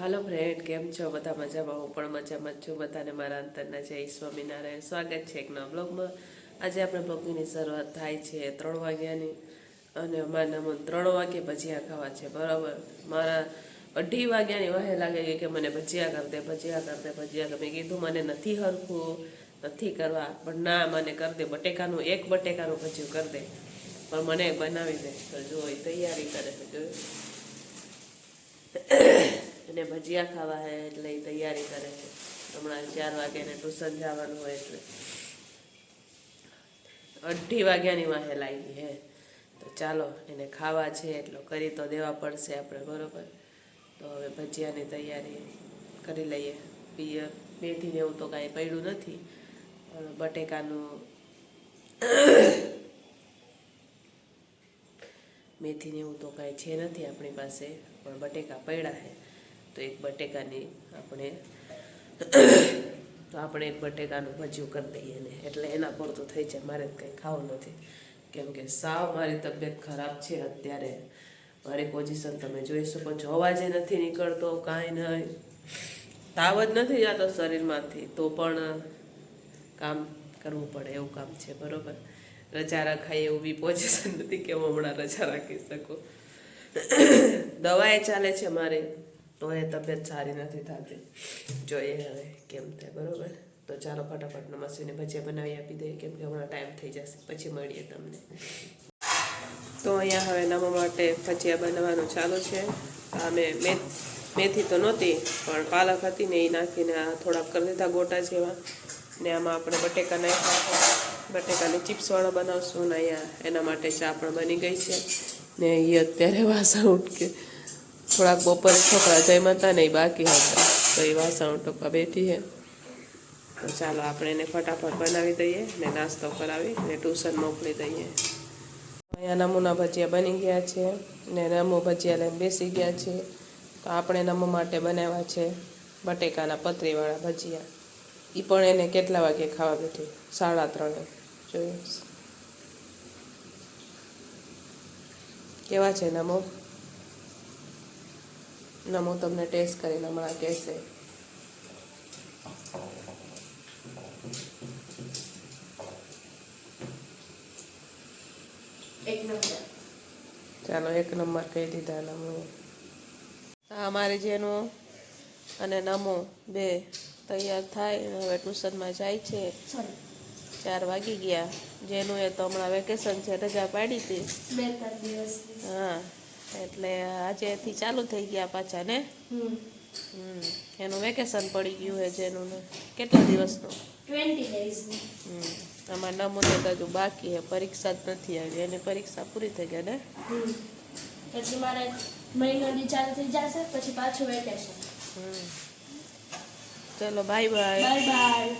હાલો friend કેમ છો? બધા મજામાં? હું પણ મજામાં જ છું. બધાને મારા અંતરના જય સ્વામિનારાયણ. સ્વાગત છે એક નવા બ્લોગમાં આજે આપણે બ્લોગની શરૂઆત થાય છે ત્રણ વાગ્યાની અને અમારા મને ત્રણ વાગે ભજીયા ખાવા છે. બરાબર? મારા અઢી વાગ્યાની વાહે લાગે કે મને ભજીયા કર દે, ભજીયા કર દે, ભજીયા કર મેં કીધું મને નથી હરખું નથી કરવા, પણ ના, મને કર દે. બટેકાનું, એક બટેકાનું ભજીયું કર દે. પણ મને બનાવી દે. તો જો તૈયારી કરે છે. જોયું? અને ભજીયા ખાવા હે એટલે એ તૈયારી કરે છે. હમણાં ચાર વાગે એને ટ્યુશન જવાનું હોય એટલે. અઢી વાગ્યાની વાહે લાગી હે. તો ચાલો, એને ખાવા છે એટલો કરી તો દેવા પડશે આપણે, બરોબર? તો હવે ભજીયાની તૈયારી કરી લઈએ. પીએ મેથીને એવું તો કાંઈ પડ્યું નથી. પણ બટેકાનું મેથીને એવું તો કાંઈ છે નથી આપણી પાસે, પણ બટેકા પડ્યા છે તો એક બટેકાની આપણે તો આપણે એક બટેકાનું ભજીયું કરી દઈએ ને. એટલે એના પૂરતું થઈ જાય. મારે કંઈ ખાવું નથી. કેમ કે સાવ મારી તબિયત ખરાબ છે અત્યારે. મારી પોઝિશન તમે જોઈ શકો છો. જે નથી નીકળતો, કાંઈ નહીં. તાવ જ નથી જતો શરીરમાંથી. તો પણ કામ કરવું પડે, એવું કામ છે. બરાબર? રજા રખાય એવું બી પોઝિશન નથી કે હું હમણાં રજા રાખી શકું. દવાએ ચાલે છે મારી. તો એ તબિયત સારી નથી થતી. જોઈએ હવે કેમ થાય બરોબર? તો ચાલો ફટાફટ નમસ્વીને ભજીયા બનાવી આપી દઈએ, કેમ કે હમણાં ટાઈમ થઈ જશે. પછી મળીએ તમને. તો અહીંયા હવે નવા માટે ભજીયા બનાવવાનું ચાલુ છે. અમે મેથી તો નહોતી, પણ પાલક હતી ને એ નાખીને આ થોડાક કરી દીધા ગોટા જેવા. ને આમાં આપણે બટેકા નાખ્યા. બટેકાની ચિપ્સવાળા બનાવશું ને અહીંયા એના માટે ચા પણ બની ગઈ છે. ને એ અત્યારે વાસા ઉટકે થોડાક બપોરે છોકરા જમ્યા હતા ને એ બાકી હતા. તો એ વાસણ ઉટકવા બેઠી છે. તો ચાલો આપણે એને ફટાફટ બનાવી દઈએ ને નાસ્તો કરાવી ને ટ્યુશન મોકલી દઈએ. અહીંયા નમૂના ભજીયા બની ગયા છે ને નમો ભજીયા લઈને બેસી ગયા છે. તો આપણે નમો માટે બનાવ્યા છે બટેકાના પતરીવાળા ભજીયા. એ પણ એને કેટલા વાગે ખાવા બેઠી? સાડા ત્રણે. જોયું? કેવા છે નમો? નમો તમને ટેસ્ટ કરીને હમણાં કહેશે. ચાલો એક નંબર કહી દીધા નમો અમારે જેનું અને નમો બે તૈયાર થાય હવે ટ્યુશનમાં જાય છે. ચાર વાગી ગયા. જેનું એ તો હમણાં વેકેશન છે રજા પાડી હતી. હા. એટલે આજેથી ચાલુ થઈ ગયા પાછા ને? એનું વેકેશન પડી ગયું છે જેનું કેટલા દિવસનું? આમાં નમૂને તો હજુ બાકી છે પરીક્ષા જ નથી આવી. એની પરીક્ષા પૂરી થઈ ગઈ ને? પછી મારે મહિનો ચાલુ થઈ જશે પછી પાછું વેકેશન. હમ. ચલો બાય બાય બાય બાય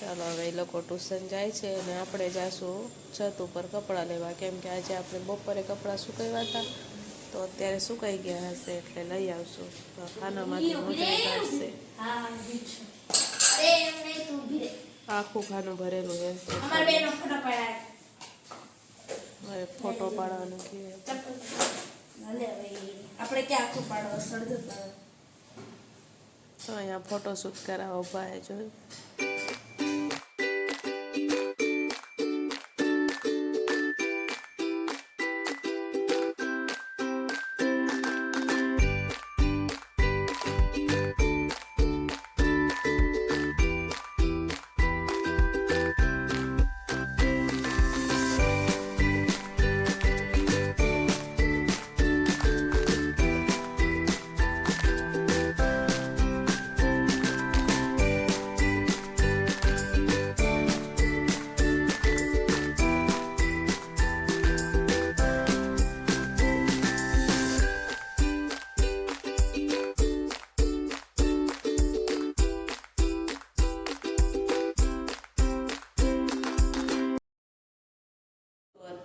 ચાલો હવે એ લોકો ટ્યુશન જાય છે અને આપણે જાશું છત ઉપર કપડાં લેવા. કેમ કે આજે આપણે બપોરે કપડાં સુકાવ્યા હતા. તો અત્યારે સુકાઈ ગયા હશે એટલે લઈ આવશું. ખાનામાંથી મજા કાઢશે. આખું ખાનું ભરેલું છે હવે ફોટો પાડવાનું કે? આપણે ક્યાં આખું પાડવા? પાડો તો અહીંયા ફોટો શૂટ કરાવવા ભાઈ જોયું?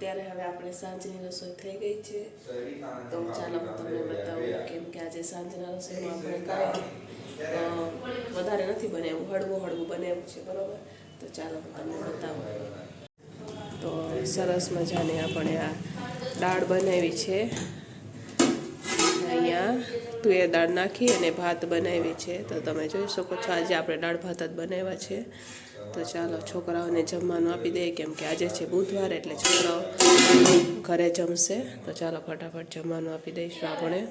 અત્યારે હવે આપણે સાંજની રસોઈ થઈ ગઈ છે. તો ચાલો હું તમને બતાવું કેમ કે આજે સાંજના રસોઈમાં આપણે કાંઈ વધારે નથી બનાવ્યું. હળવું હળવું બનાવ્યું છે, બરાબર? તો ચાલો હું તમને બતાવું. તો સરસ મજાની આપણે આ દાળ બનાવી છે. અહીંયા તુએ દાળ નાખી અને ભાત બનાવી છે. તો તમે જોઈ શકો છો, આજે આપણે દાળ ભાત જ બનાવ્યા છે. તો ચાલો છોકરાઓને જમવાનું આપી દઈએ કેમ કે આજે છે બુધવાર એટલે છોકરાઓ ઘરે જમશે. તો ચાલો ફટાફટ જમવાનું આપી દઈશું આપણે.